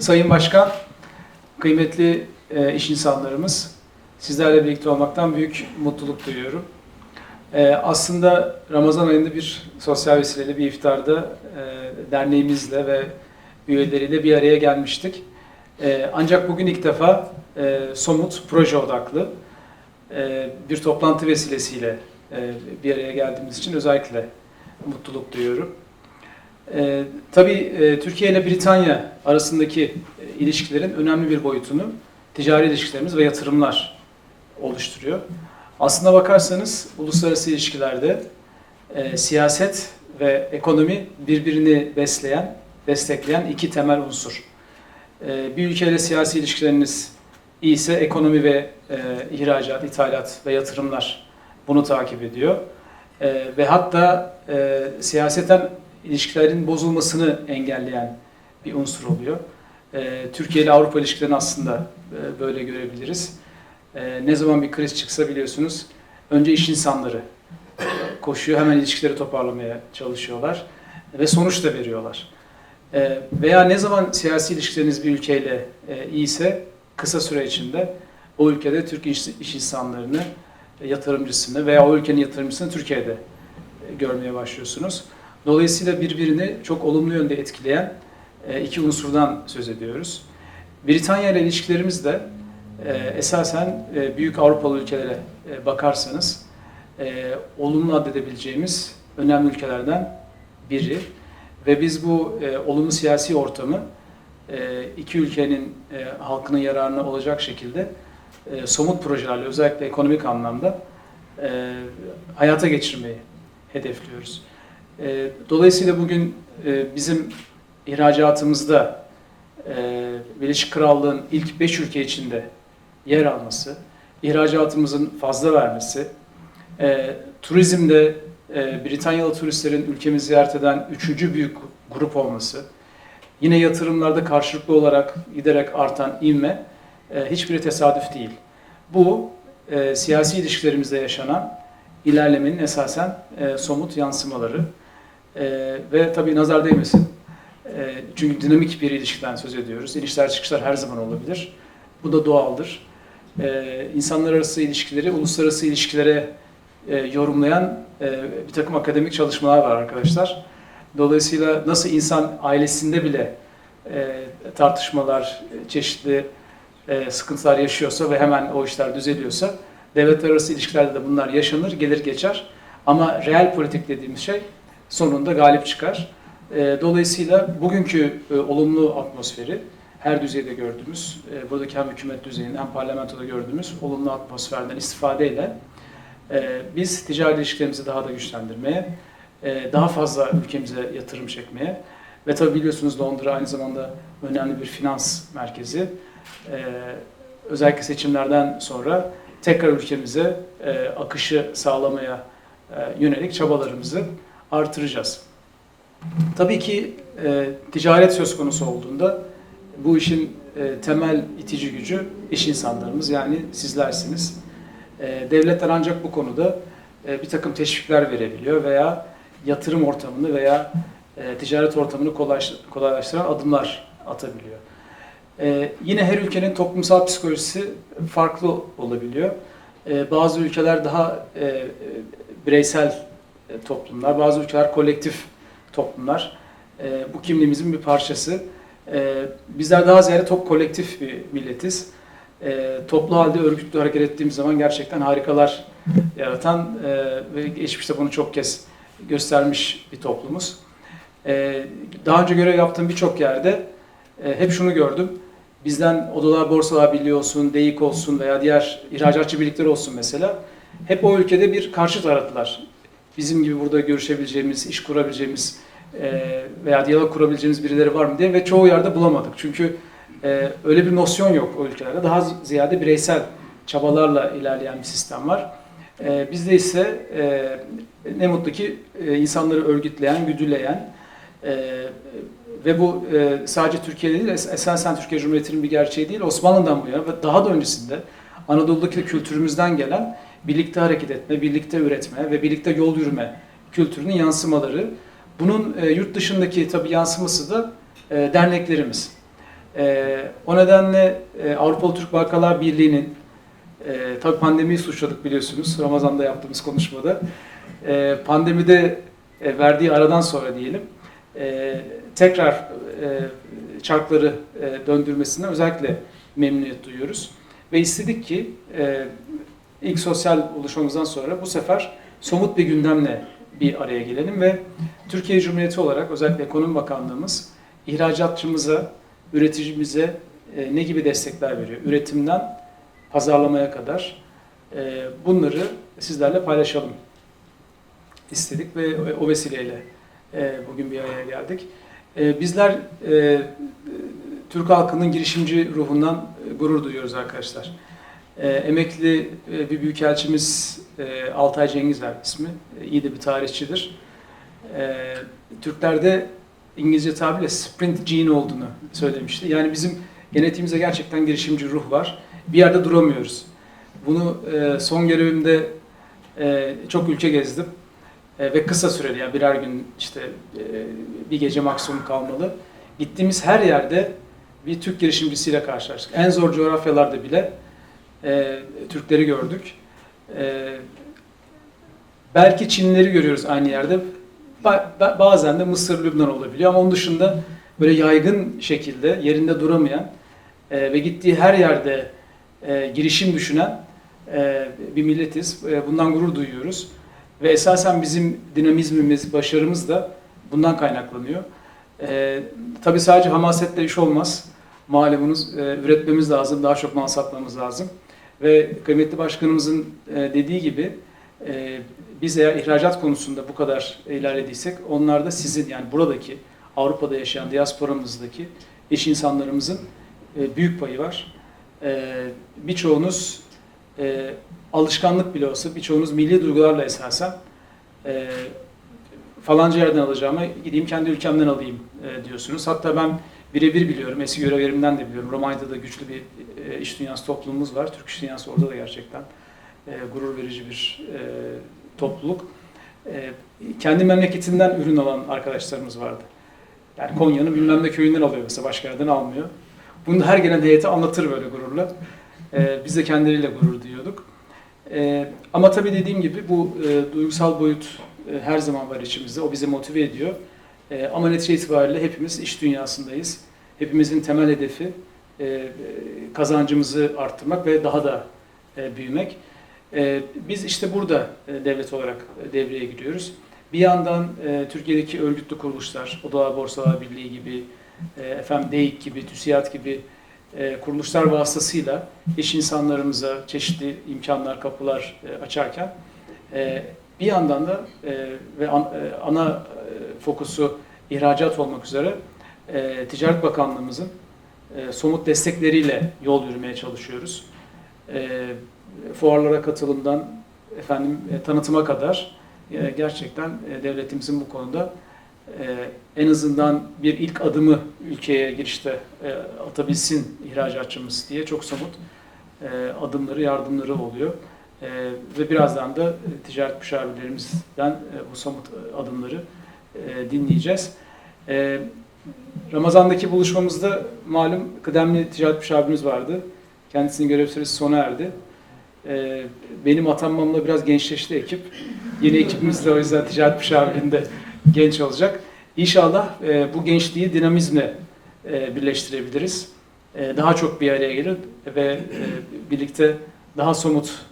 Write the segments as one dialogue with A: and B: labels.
A: Sayın Başkan, kıymetli e, iş insanlarımız, sizlerle birlikte olmaktan büyük mutluluk duyuyorum. E, aslında Ramazan ayında bir sosyal vesileyle bir iftarda e, derneğimizle ve üyeleriyle bir araya gelmiştik. E, ancak bugün ilk defa e, somut, proje odaklı e, bir toplantı vesilesiyle e, bir araya geldiğimiz için özellikle mutluluk duyuyorum. E, tabii e, Türkiye ile Britanya arasındaki e, ilişkilerin önemli bir boyutunu ticari ilişkilerimiz ve yatırımlar oluşturuyor. Aslına bakarsanız uluslararası ilişkilerde e, siyaset ve ekonomi birbirini besleyen, destekleyen iki temel unsur. E, bir ülkeyle siyasi ilişkileriniz iyiyse ekonomi ve e, ihracat, ithalat ve yatırımlar bunu takip ediyor. E, ve hatta e, siyaseten ilişkilerin bozulmasını engelleyen bir unsur oluyor. E, Türkiye ile Avrupa ilişkilerini aslında e, böyle görebiliriz. E, ne zaman bir kriz çıksa biliyorsunuz önce iş insanları koşuyor, hemen ilişkileri toparlamaya çalışıyorlar ve sonuç da veriyorlar. E, veya ne zaman siyasi ilişkileriniz bir ülkeyle e, iyiyse kısa süre içinde o ülkede Türk iş, iş insanlarını, e, yatırımcısını veya o ülkenin yatırımcısını Türkiye'de e, görmeye başlıyorsunuz. Dolayısıyla birbirini çok olumlu yönde etkileyen e, iki unsurdan söz ediyoruz. Britanya ile ilişkilerimiz de e, esasen e, büyük Avrupalı ülkelere bakarsanız olumlu addedebileceğimiz önemli ülkelerden biri. Ve biz bu olumlu siyasi ortamı iki ülkenin halkının yararına olacak şekilde somut projelerle özellikle ekonomik anlamda hayata geçirmeyi hedefliyoruz. E, dolayısıyla bugün e, bizim ihracatımızda e, Birleşik Krallığın ilk 5 ülke içinde yer alması, ihracatımızın fazla vermesi, e, turizmde e, Britanyalı turistlerin ülkemizi ziyaret eden üçüncü büyük grup olması, yine yatırımlarda karşılıklı olarak giderek artan ivme e, hiçbiri tesadüf değil. Bu e, siyasi ilişkilerimizde yaşanan ilerlemenin esasen e, somut yansımaları. E, ve tabii nazar değmesin. E, çünkü dinamik bir ilişkiden söz ediyoruz. İnişler çıkışlar her zaman olabilir. Bu da doğaldır. E, insanlar arası ilişkileri uluslararası ilişkilere e, yorumlayan e, bir takım akademik çalışmalar var arkadaşlar. Dolayısıyla nasıl insan ailesinde bile e, tartışmalar, çeşitli e, sıkıntılar yaşıyorsa ve hemen o işler düzeliyorsa devletler arası ilişkilerde de bunlar yaşanır, gelir geçer. Ama real politik dediğimiz şey sonunda galip çıkar. E, dolayısıyla bugünkü e, olumlu atmosferi her düzeyde gördüğümüz, e, buradaki hem hükümet düzeyinde hem parlamentoda gördüğümüz olumlu atmosferden istifadeyle e, biz ticari ilişkilerimizi daha da güçlendirmeye, daha fazla ülkemize yatırım çekmeye ve tabi biliyorsunuz Londra aynı zamanda önemli bir finans merkezi. Özellikle seçimlerden sonra tekrar ülkemize akışı sağlamaya yönelik çabalarımızı artıracağız. Tabii ki e, ticaret söz konusu olduğunda bu işin e, temel itici gücü iş insanlarımız yani sizlersiniz. E, devletler ancak bu konuda e, bir takım teşvikler verebiliyor veya yatırım ortamını veya e, ticaret ortamını kolaylaş, kolaylaştıran adımlar atabiliyor. E, yine her ülkenin toplumsal psikolojisi farklı olabiliyor. E, bazı ülkeler daha e, e, bireysel e, toplumlar, bazı ülkeler kolektif toplumlar. E, bu kimliğimizin bir parçası. E, bizler daha ziyade top kolektif bir milletiz. E, toplu halde örgütlü hareket ettiğimiz zaman gerçekten harikalar yaratan e, ve geçmişte bunu çok kez göstermiş bir toplumuz. E, daha önce görev yaptığım birçok yerde e, hep şunu gördüm. Bizden Odalar Borsalar Birliği olsun, DEİK olsun veya diğer ihracatçı birlikleri olsun mesela. Hep o ülkede bir karşıt aradılar. Bizim gibi burada görüşebileceğimiz, iş kurabileceğimiz e, veya diyalog kurabileceğimiz birileri var mı diye ve çoğu yerde bulamadık. Çünkü e, öyle bir nosyon yok o ülkelerde. Daha ziyade bireysel çabalarla ilerleyen bir sistem var. E, bizde ise ne mutlu ki insanları örgütleyen, güdüleyen ve bu sadece Türkiye'de değil, esasen Türkiye Cumhuriyeti'nin bir gerçeği değil, Osmanlı'dan bu yana ve daha da öncesinde Anadolu'daki kültürümüzden gelen birlikte hareket etme, birlikte üretme ve birlikte yol yürüme kültürünün yansımaları. Bunun e, yurt dışındaki tabii yansıması da e, derneklerimiz. E, o nedenle e, Avrupalı Türk Bankalar Birliği'nin e, tabii pandemiyi suçladık biliyorsunuz Ramazan'da yaptığımız konuşmada. E, pandemide e, verdiği aradan sonra diyelim e, tekrar e, çarkları e, döndürmesinden özellikle memnuniyet duyuyoruz. Ve istedik ki e, ilk sosyal buluşmamızdan sonra bu sefer somut bir gündemle bir araya gelelim ve Türkiye Cumhuriyeti olarak özellikle Ekonomi Bakanlığımız ihracatçımıza, üreticimize e, ne gibi destekler veriyor? Üretimden pazarlamaya kadar e, bunları sizlerle paylaşalım istedik ve o vesileyle e, bugün bir araya geldik. Bizler Türk halkının girişimci ruhundan gurur duyuyoruz arkadaşlar. E, emekli e, bir büyükelçimiz e, Altay Cengizler ismi. E, iyi de bir tarihçidir. E, Türklerde İngilizce tabirle sprint gene olduğunu söylemişti. Yani bizim genetiğimizde gerçekten girişimci ruh var. Bir yerde duramıyoruz. Bunu e, son görevimde e, çok ülke gezdim. E, ve kısa süreli yani birer gün işte e, bir gece maksimum kalmalı. Gittiğimiz her yerde bir Türk girişimcisiyle karşılaştık. En zor coğrafyalarda bile e, Türkleri gördük. E, belki Çinlileri görüyoruz aynı yerde. Ba- ba- bazen de Mısır, Lübnan olabiliyor ama onun dışında böyle yaygın şekilde yerinde duramayan e, ve gittiği her yerde e, girişim düşünen e, bir milletiz. E, bundan gurur duyuyoruz. Ve esasen bizim dinamizmimiz, başarımız da bundan kaynaklanıyor. E, tabii sadece hamasetle iş olmaz. Malumunuz e, üretmemiz lazım, daha çok mal satmamız lazım. Ve kıymetli başkanımızın e, dediği gibi e, biz eğer ihracat konusunda bu kadar ilerlediysek onlar da sizin yani buradaki Avrupa'da yaşayan diasporamızdaki iş insanlarımızın e, büyük payı var. Birçoğunuz alışkanlık bile olsa birçoğunuz milli duygularla esasen falanca yerden alacağıma gideyim kendi ülkemden alayım diyorsunuz. Hatta ben birebir biliyorum, eski görevlerimden de biliyorum. Romanya'da da güçlü bir e, iş dünyası toplumumuz var. Türk iş dünyası orada da gerçekten e, gurur verici bir e, topluluk. E, kendi memleketinden ürün alan arkadaşlarımız vardı. Yani Konya'nın bilmem ne köyünden alıyor mesela, başka yerden almıyor. Bunu her gelen heyete anlatır böyle gururla. E, biz de kendileriyle gurur duyuyorduk. E, ama tabii dediğim gibi bu e, duygusal boyut e, her zaman var içimizde. O bizi motive ediyor. E, ama netice itibariyle hepimiz iş dünyasındayız. Hepimizin temel hedefi e, kazancımızı arttırmak ve daha da e, büyümek. E, biz işte burada e, devlet olarak e, devreye giriyoruz. Bir yandan e, Türkiye'deki örgütlü kuruluşlar, Oda Borsalar Birliği gibi, e, efendim DEİK gibi, TÜSİAD gibi e, kuruluşlar vasıtasıyla iş insanlarımıza çeşitli imkanlar, kapılar e, açarken e, bir yandan da e, ve an, e, ana e, fokusu ihracat olmak üzere e, Ticaret Bakanlığımızın e, somut destekleriyle yol yürümeye çalışıyoruz. E, fuarlara katılımdan efendim e, tanıtıma kadar e, gerçekten e, devletimizin bu konuda e, en azından bir ilk adımı ülkeye girişte e, atabilsin ihracatçımız diye çok somut e, adımları, yardımları oluyor. E, ve birazdan da e, ticaret müşavirlerimizden e, bu somut e, adımları e, dinleyeceğiz. E, Ramazan'daki buluşmamızda malum kıdemli ticaret müşavirimiz vardı. Kendisinin görev süresi sona erdi. E, benim atanmamla biraz gençleşti ekip. Yeni ekibimiz de o yüzden ticaret müşavirliğinde genç olacak. İnşallah bu gençliği dinamizmle birleştirebiliriz. Daha çok bir araya gelir ve birlikte daha somut,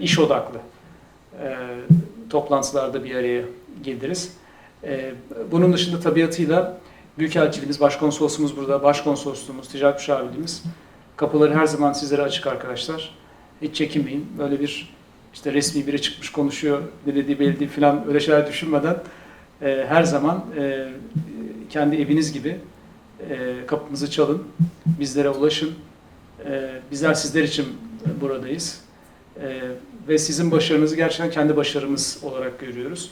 A: iş odaklı toplantılarda bir araya geliriz. E, bunun dışında tabiatıyla Büyükelçiliğimiz, Başkonsolosumuz burada, Başkonsolosluğumuz, Ticaret Müşavirliğimiz kapıları her zaman sizlere açık arkadaşlar. Hiç çekinmeyin. Böyle bir işte resmi biri çıkmış konuşuyor, belediye belediye falan öyle şeyler düşünmeden e, her zaman e, kendi eviniz gibi e, kapımızı çalın, bizlere ulaşın. Bizler sizler için buradayız. Ve sizin başarınızı gerçekten kendi başarımız olarak görüyoruz.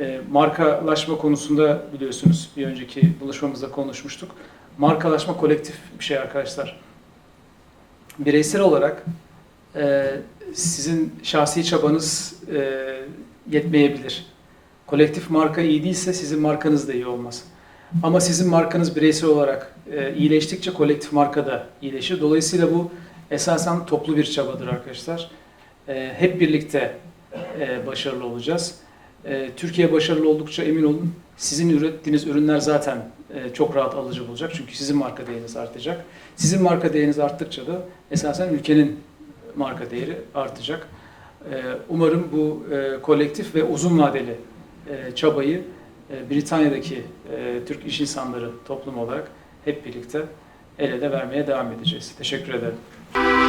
A: E, markalaşma konusunda biliyorsunuz bir önceki buluşmamızda konuşmuştuk. Markalaşma kolektif bir şey arkadaşlar. Bireysel olarak e, sizin şahsi çabanız e, yetmeyebilir. Kolektif marka iyi değilse sizin markanız da iyi olmaz. Ama sizin markanız bireysel olarak e, iyileştikçe kolektif marka da iyileşir. Dolayısıyla bu esasen toplu bir çabadır arkadaşlar. Hep birlikte başarılı olacağız. E, Türkiye başarılı oldukça emin olun sizin ürettiğiniz ürünler zaten e, çok rahat alıcı olacak. Çünkü sizin marka değeriniz artacak. Sizin marka değeriniz arttıkça da esasen ülkenin marka değeri artacak. E, Umarım bu e, kolektif ve uzun vadeli e, çabayı Britanya'daki Türk iş insanları toplum olarak hep birlikte el ele vermeye devam edeceğiz. Teşekkür ederim.